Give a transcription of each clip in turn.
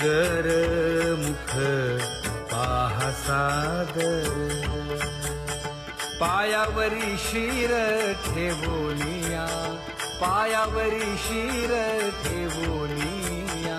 कर मुख पाहा सादर पायावरी शिर ठेवोनिया पायावरी शिर ठेवोनिया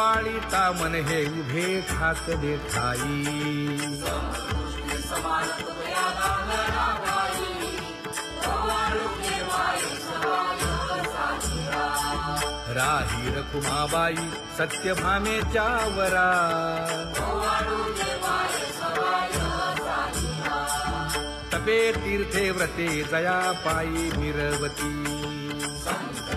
ओवाळी मन हे उभे खाक देखाई राही रखुमाबाई सत्यभामेच्या वरा. तपे तीर्थे व्रते जया पायी मिरवती.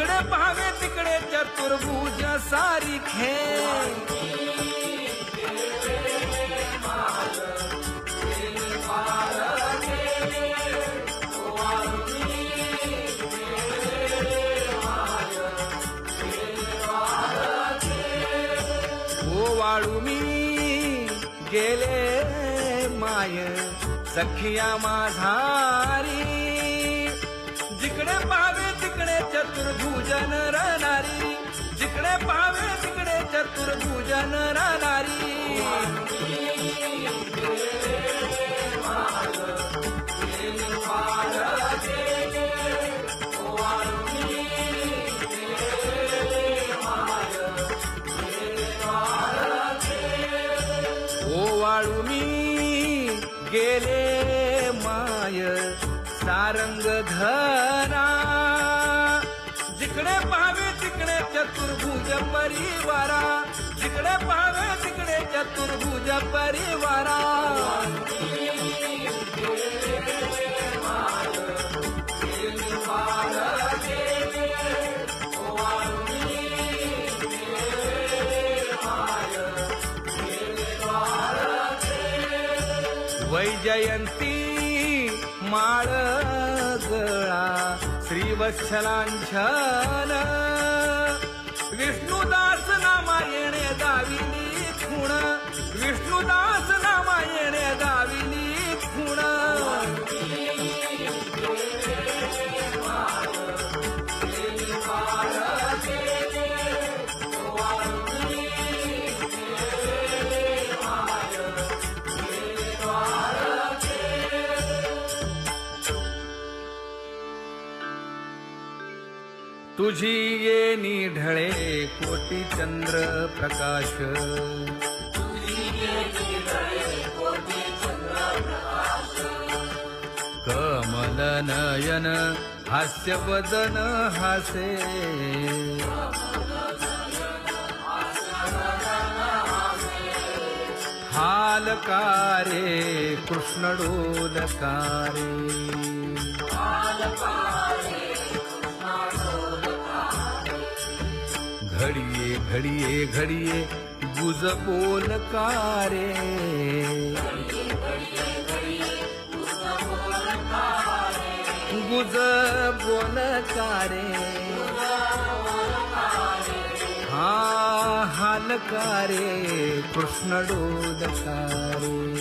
जिकडे पाहावे तिकडे चतुर्भुज सारिखे ओ वाळू मी गेले माय सखिया माझारी चतुर्भुजन राहणारी जिकडे पाहावे तिकडे चतुर्भुजन राहणारी वाळू मी गेले माय सारंग धरा जिकडे पाहावे तिकडे चतुर्भुज परिवारा. जिकडे पाहावे तिकडे चतुर्भुज परिवारा. वैजयंती माळ गळा वत्सलांछन. विष्णुदास नामा येणे दाविनी खुण. विष्णुदास तुझी ये निढळे कोटी चंद्र प्रकाश. कमल नयन हास्य वदन हासे. हालकारे कृष्ण घडिये घडिये बुज बोल कारे। बुज बोल कारे। हा हाल कारे कृष्ण डोल कारे।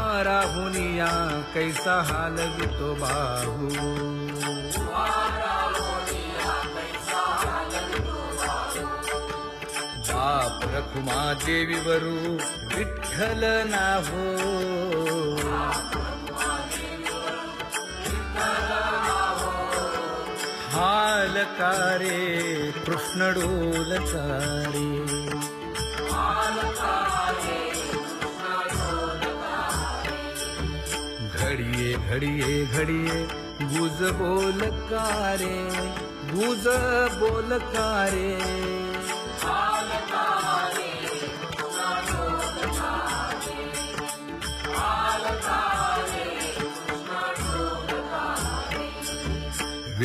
वारा होनिया कैसा हाल वितोबा बाप रखुमा देवी वरू विठ्ठल ना हो। हाल कारे कृष्णडोलचारे घडिये घडिये घडिये गुज बोल कारे गुज बोल का रे?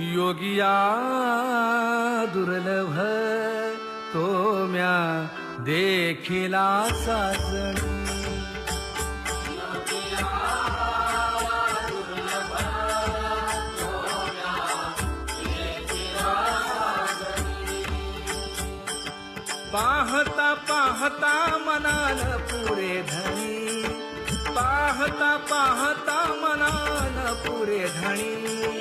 योगिया दुर्लभ तो म्या देखिला साजणी पाहता पाहता मनान पुरे धणी पाहता पाहता मनान पुरे धणी